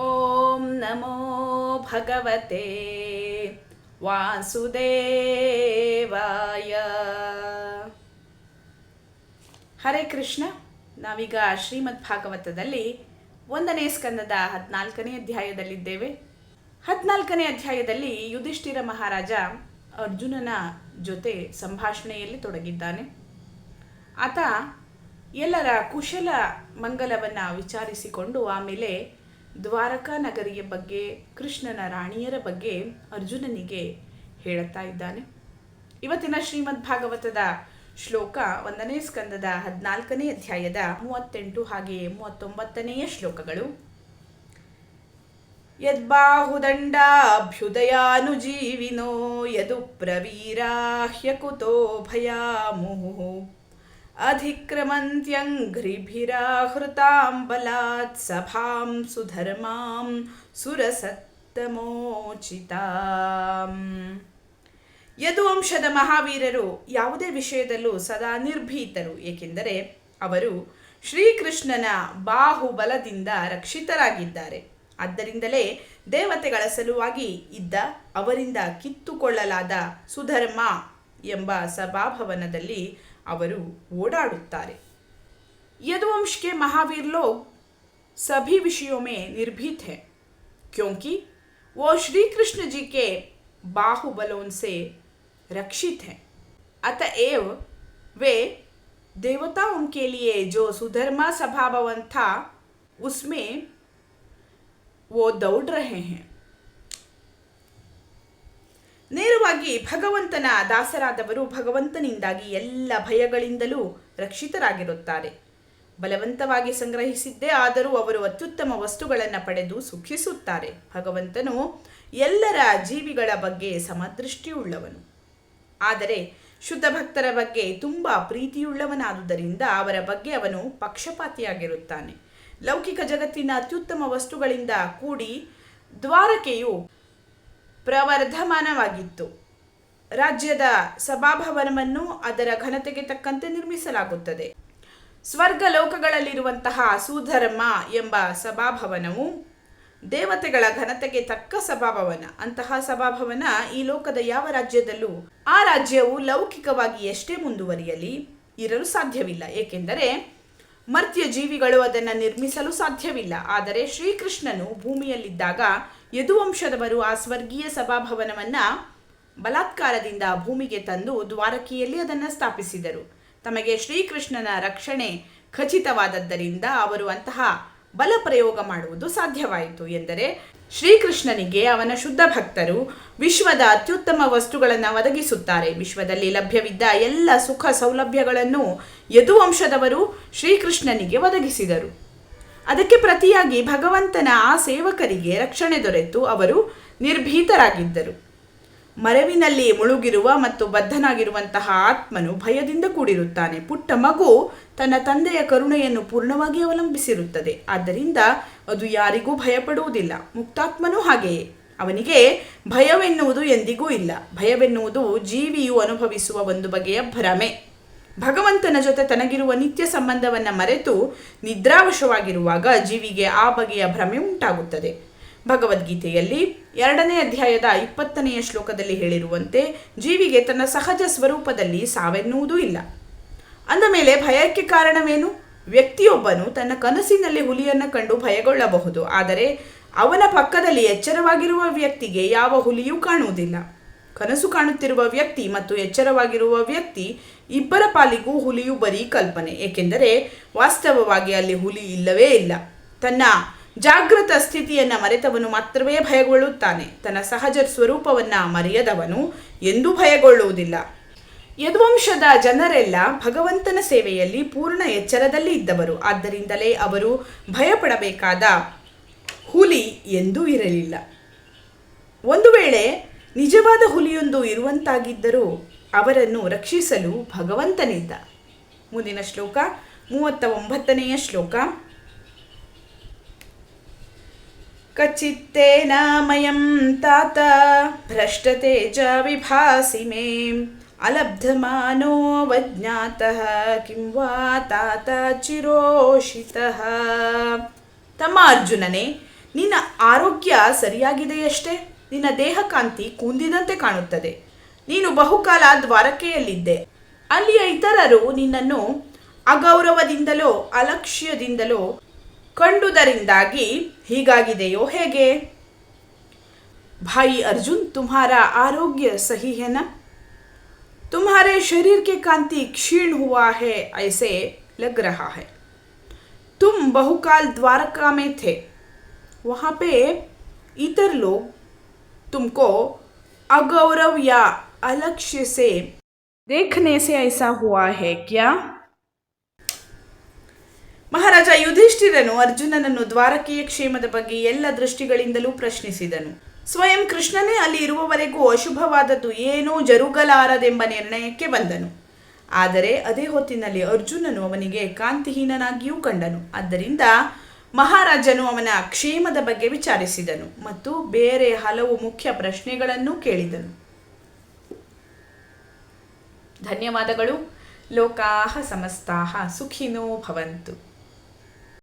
ॐ नमो भगवते ವಾಸುದೇವಾಯ ಹರೇ ಕೃಷ್ಣ ನಾವೀಗ ಶ್ರೀಮದ್ ಭಾಗವತದಲ್ಲಿ ಒಂದನೇ ಸ್ಕಂದದ ಹದಿನಾಲ್ಕನೇ ಅಧ್ಯಾಯದಲ್ಲಿದ್ದೇವೆ ಹದಿನಾಲ್ಕನೇ ಅಧ್ಯಾಯದಲ್ಲಿ ಯುಧಿಷ್ಠಿರ ಮಹಾರಾಜ ಅರ್ಜುನನ ಜೊತೆ ಸಂಭಾಷಣೆಯಲ್ಲಿ ತೊಡಗಿದ್ದಾನೆ ಆತ ಎಲ್ಲರ ಕುಶಲ ಮಂಗಲವನ್ನು ವಿಚಾರಿಸಿಕೊಂಡು ಆಮೇಲೆ ದ್ವಾರಕಾ ನಗರಿಯ ಬಗ್ಗೆ, ಕೃಷ್ಣನ ರಾಣಿಯರ ಬಗ್ಗೆ ಅರ್ಜುನನಿಗೆ ಹೇಳುತ್ತಾ ಇದ್ದಾನೆ. ಇವತ್ತಿನ ಶ್ರೀಮದ್ ಭಾಗವತದ ಶ್ಲೋಕ ಒಂದನೇ ಸ್ಕಂದದ ಹದಿನಾಲ್ಕನೇ ಅಧ್ಯಾಯದ ಮೂವತ್ತೆಂಟು ಹಾಗೆ ಮೂವತ್ತೊಂಬತ್ತನೆಯ ಶ್ಲೋಕಗಳು. ಯದ್ಬಾಹುದಂಡಾಭ್ಯುದಯಾನುಜೀವಿನೋ ಯದು ಪ್ರವೀರಾಹ್ಯ ಕುತೋ ಭಯಾಮುಹು बलात् सभां सुधर्मां ಸುರಸತ್ತಮೋಚಿತಾಂ ಯದುವಂಶದ ಮಹಾವೀರರು ಯಾವುದೇ ವಿಷಯದಲ್ಲೂ ಸದಾ ನಿರ್ಭೀತರು ಏಕೆಂದರೆ ಅವರು ಶ್ರೀಕೃಷ್ಣನ ಬಾಹುಬಲದಿಂದ ರಕ್ಷಿತರಾಗಿದ್ದಾರೆ ಆದ್ದರಿಂದಲೇ ದೇವತೆಗಳ ಸಲುವಾಗಿ ಇದ್ದ ಅವರಿಂದ ಕಿತ್ತುಕೊಳ್ಳಲಾದ ಸುಧರ್ಮ ಎಂಬ ಸಭಾಭವನದಲ್ಲಿ ಅವರು ಓಡಾಡುತ್ತಾರೆ यदुवंश के महावीर लोग सभी विषयों में निर्भीत हैं क्योंकि वो श्री कृष्ण जी के बाहुबलों से रक्षित हैं अतएव वे देवताओं के लिए जो सुधर्मा सभा भवन था उसमें वो दौड़ रहे हैं ನೇರವಾಗಿ ಭಗವಂತನ ದಾಸರಾದವರು ಭಗವಂತನಿಂದಾಗಿ ಎಲ್ಲ ಭಯಗಳಿಂದಲೂ ರಕ್ಷಿತರಾಗಿರುತ್ತಾರೆ. ಬಲವಂತವಾಗಿ ಸಂಗ್ರಹಿಸಿದ್ದೇ ಆದರೂ ಅವರು ಅತ್ಯುತ್ತಮ ವಸ್ತುಗಳನ್ನು ಪಡೆದು ಸುಖಿಸುತ್ತಾರೆ. ಭಗವಂತನು ಎಲ್ಲರ ಜೀವಿಗಳ ಬಗ್ಗೆ ಸಮದೃಷ್ಟಿಯುಳ್ಳವನು. ಆದರೆ ಶುದ್ಧ ಭಕ್ತರ ಬಗ್ಗೆ ತುಂಬ ಪ್ರೀತಿಯುಳ್ಳವನಾದುದರಿಂದ ಅವರ ಬಗ್ಗೆ ಅವನು ಪಕ್ಷಪಾತಿಯಾಗಿರುತ್ತಾನೆ. ಲೌಕಿಕ ಜಗತ್ತಿನ ಅತ್ಯುತ್ತಮ ವಸ್ತುಗಳಿಂದ ಕೂಡಿ ದ್ವಾರಕೆಯು ಪ್ರವರ್ಧಮಾನವಾಗಿತ್ತು. ರಾಜ್ಯದ ಸಭಾಭವನವನ್ನು ಅದರ ಘನತೆಗೆ ತಕ್ಕಂತೆ ನಿರ್ಮಿಸಲಾಗುತ್ತದೆ. ಸ್ವರ್ಗ ಲೋಕಗಳಲ್ಲಿರುವಂತಹ ಸುಧರ್ಮ ಎಂಬ ಸಭಾಭವನವು ದೇವತೆಗಳ ಘನತೆಗೆ ತಕ್ಕ ಸಭಾಭವನ. ಅಂತಹ ಸಭಾಭವನ ಈ ಲೋಕದ ಯಾವ ರಾಜ್ಯದಲ್ಲೂ, ಆ ರಾಜ್ಯವು ಲೌಕಿಕವಾಗಿ ಎಷ್ಟೇ ಮುಂದುವರಿಯಲಿ, ಇರಲು ಸಾಧ್ಯವಿಲ್ಲ. ಏಕೆಂದರೆ ಮರ್ತ್ಯ ಜೀವಿಗಳು ಅದನ್ನು ನಿರ್ಮಿಸಲು ಸಾಧ್ಯವಿಲ್ಲ. ಆದರೆ ಶ್ರೀಕೃಷ್ಣನು ಭೂಮಿಯಲ್ಲಿದ್ದಾಗ ಯದುವಂಶದವರು ಆ ಸ್ವರ್ಗೀಯ ಸಭಾಭವನವನ್ನು ಬಲಾತ್ಕಾರದಿಂದ ಭೂಮಿಗೆ ತಂದು ದ್ವಾರಕಿಯಲ್ಲಿ ಅದನ್ನು ಸ್ಥಾಪಿಸಿದರು. ತಮಗೆ ಶ್ರೀಕೃಷ್ಣನ ರಕ್ಷಣೆ ಖಚಿತವಾದದ್ದರಿಂದ ಅವರು ಅಂತಹ ಬಲ ಪ್ರಯೋಗ ಮಾಡುವುದು ಸಾಧ್ಯವಾಯಿತು ಎಂದರೆ ಶ್ರೀಕೃಷ್ಣನಿಗೆ ಅವನ ಶುದ್ಧ ಭಕ್ತರು ವಿಶ್ವದ ಅತ್ಯುತ್ತಮ ವಸ್ತುಗಳನ್ನು ಒದಗಿಸುತ್ತಾರೆ. ವಿಶ್ವದಲ್ಲಿ ಲಭ್ಯವಿದ್ದ ಎಲ್ಲ ಸುಖ ಸೌಲಭ್ಯಗಳನ್ನು ಯದುವಂಶದವರು ಶ್ರೀಕೃಷ್ಣನಿಗೆ ಒದಗಿಸಿದರು. ಅದಕ್ಕೆ ಪ್ರತಿಯಾಗಿ ಭಗವಂತನ ಆ ಸೇವಕರಿಗೆ ರಕ್ಷಣೆ ದೊರೆತು ಅವರು ನಿರ್ಭೀತರಾಗಿದ್ದರು. ಮರವಿನಲ್ಲಿ ಮುಳುಗಿರುವ ಮತ್ತು ಬದ್ಧನಾಗಿರುವಂತಹ ಆತ್ಮನು ಭಯದಿಂದ ಕೂಡಿರುತ್ತಾನೆ. ಪುಟ್ಟ ಮಗು ತನ್ನ ತಂದೆಯ ಕರುಣೆಯನ್ನು ಪೂರ್ಣವಾಗಿ ಅವಲಂಬಿಸಿರುತ್ತದೆ. ಆದ್ದರಿಂದ ಅದು ಯಾರಿಗೂ ಭಯಪಡುವುದಿಲ್ಲ. ಮುಕ್ತಾತ್ಮನೂ ಹಾಗೆಯೇ. ಅವನಿಗೆ ಭಯವೆನ್ನುವುದು ಎಂದಿಗೂ ಇಲ್ಲ. ಭಯವೆನ್ನುವುದು ಜೀವಿಯು ಅನುಭವಿಸುವ ಒಂದು ಬಗೆಯ ಭ್ರಮೆ. ಭಗವಂತನ ಜೊತೆ ತನಗಿರುವ ನಿತ್ಯ ಸಂಬಂಧವನ್ನು ಮರೆತು ನಿದ್ರಾವಶವಾಗಿರುವಾಗ ಜೀವಿಗೆ ಆ ಬಗೆಯ ಭ್ರಮೆ ಉಂಟಾಗುತ್ತದೆ. ಭಗವದ್ಗೀತೆಯಲ್ಲಿ ಎರಡನೇ ಅಧ್ಯಾಯದ ಇಪ್ಪತ್ತನೆಯ ಶ್ಲೋಕದಲ್ಲಿ ಹೇಳಿರುವಂತೆ, ಜೀವಿಗೆ ತನ್ನ ಸಹಜ ಸ್ವರೂಪದಲ್ಲಿ ಸಾವೆನ್ನುವುದೂ ಇಲ್ಲ. ಅಂದ ಮೇಲೆ ಭಯಕ್ಕೆ ಕಾರಣವೇನು? ವ್ಯಕ್ತಿಯೊಬ್ಬನು ತನ್ನ ಕನಸಿನಲ್ಲಿ ಹುಲಿಯನ್ನು ಕಂಡು ಭಯಗೊಳ್ಳಬಹುದು, ಆದರೆ ಅವನ ಪಕ್ಕದಲ್ಲಿ ಎಚ್ಚರವಾಗಿರುವ ವ್ಯಕ್ತಿಗೆ ಯಾವ ಹುಲಿಯೂ ಕಾಣುವುದಿಲ್ಲ. ಕನಸು ಕಾಣುತ್ತಿರುವ ವ್ಯಕ್ತಿ ಮತ್ತು ಎಚ್ಚರವಾಗಿರುವ ವ್ಯಕ್ತಿ ಇಬ್ಬರ ಪಾಲಿಗೂ ಹುಲಿಯು ಬರೀ ಕಲ್ಪನೆ, ಏಕೆಂದರೆ ವಾಸ್ತವವಾಗಿ ಅಲ್ಲಿ ಹುಲಿ ಇಲ್ಲವೇ ಇಲ್ಲ. ತನ್ನ ಜಾಗೃತ ಸ್ಥಿತಿಯನ್ನು ಮರೆತವನು ಮಾತ್ರವೇ ಭಯಗೊಳ್ಳುತ್ತಾನೆ. ತನ್ನ ಸಹಜ ಸ್ವರೂಪವನ್ನು ಮರೆಯದವನು ಎಂದೂ ಭಯಗೊಳ್ಳುವುದಿಲ್ಲ. ಯದ್ವಂಶದ ಜನರೆಲ್ಲ ಭಗವಂತನ ಸೇವೆಯಲ್ಲಿ ಪೂರ್ಣ ಎಚ್ಚರದಲ್ಲಿ ಇದ್ದವರು. ಆದ್ದರಿಂದಲೇ ಅವರು ಭಯಪಡಬೇಕಾದ ಹುಲಿ ಎಂದೂ ಇರಲಿಲ್ಲ. ಒಂದು ವೇಳೆ ನಿಜವಾದ ಹುಲಿಯೊಂದು ಇರುವಂತಾಗಿದ್ದರೂ ಅವರನ್ನು ರಕ್ಷಿಸಲು ಭಗವಂತನಿದ್ದ. ಮುಂದಿನ ಶ್ಲೋಕ ಮೂವತ್ತ ಒಂಬತ್ತನೆಯ ಶ್ಲೋಕ. ಕಚಿತ್ತೇನಾಮಯಂ ತಾತ ಭ್ರಷ್ಟತೇಜ ವಿಭಾಸಿ ಮೇ ಅಲಬ್ಧಮಾನೋವಜ್ಞಾತಃ ಕಿಂ ವಾ ತಾತ ಚಿರೋಷಿತಃ ತಮ್ಮ ಅರ್ಜುನನೇ ನಿನ್ನ ಆರೋಗ್ಯ ಸರಿಯಾಗಿದೆಯಷ್ಟೇ ನಿನ್ನ ದೇಹಕಾಂತಿ ಕುಂದಿದಂತೆ ಕಾಣುತ್ತದೆ. ನೀನು ಬಹುಕಾಲ ದ್ವಾರಕೆಯಲ್ಲಿದ್ದೆ. ಅಲ್ಲಿಯ ಇತರರು ನಿನ್ನನ್ನು ಅಗೌರವದಿಂದಲೋ, ಅಲಕ್ಷ್ಯದಿಂದಲೋ ಕಂಡುದರಿಂದಾಗಿ ಹೀಗಾಗಿದೆಯೋ ಹೇಗೆ भाई अर्जुन तुम्हारा आरोग्य सही है ना तुम्हारे शरीर के कांति क्षीण हुआ है ऐसे लग रहा है तुम बहुकाल द्वारका में थे वहाँ पे इतर लोग तुमको अगौरव या अलक्ष्य से देखने से ऐसा हुआ है क्या ಮಹಾರಾಜ ಯುಧಿಷ್ಠಿರನು ಅರ್ಜುನನನ್ನು ದ್ವಾರಕೀಯ ಕ್ಷೇಮದ ಬಗ್ಗೆ ಎಲ್ಲ ದೃಷ್ಟಿಗಳಿಂದಲೂ ಪ್ರಶ್ನಿಸಿದನು. ಸ್ವಯಂ ಕೃಷ್ಣನೇ ಅಲ್ಲಿ ಇರುವವರೆಗೂ ಅಶುಭವಾದದ್ದು ಏನೂ ಜರುಗಲಾರದೆಂಬ ನಿರ್ಣಯಕ್ಕೆ ಬಂದನು. ಆದರೆ ಅದೇ ಹೊತ್ತಿನಲ್ಲಿ ಅರ್ಜುನನು ಅವನಿಗೆ ಕಾಂತಿಹೀನನಾಗಿಯೂ ಕಂಡನು. ಆದ್ದರಿಂದ ಮಹಾರಾಜನು ಅವನ ಕ್ಷೇಮದ ಬಗ್ಗೆ ವಿಚಾರಿಸಿದನು ಮತ್ತು ಬೇರೆ ಹಲವು ಮುಖ್ಯ ಪ್ರಶ್ನೆಗಳನ್ನು ಕೇಳಿದನು. ಧನ್ಯವಾದಗಳು. ಲೋಕಾಹ ಸಮಸ್ತಾಹ ಸುಖಿನೋ ಭವಂತು.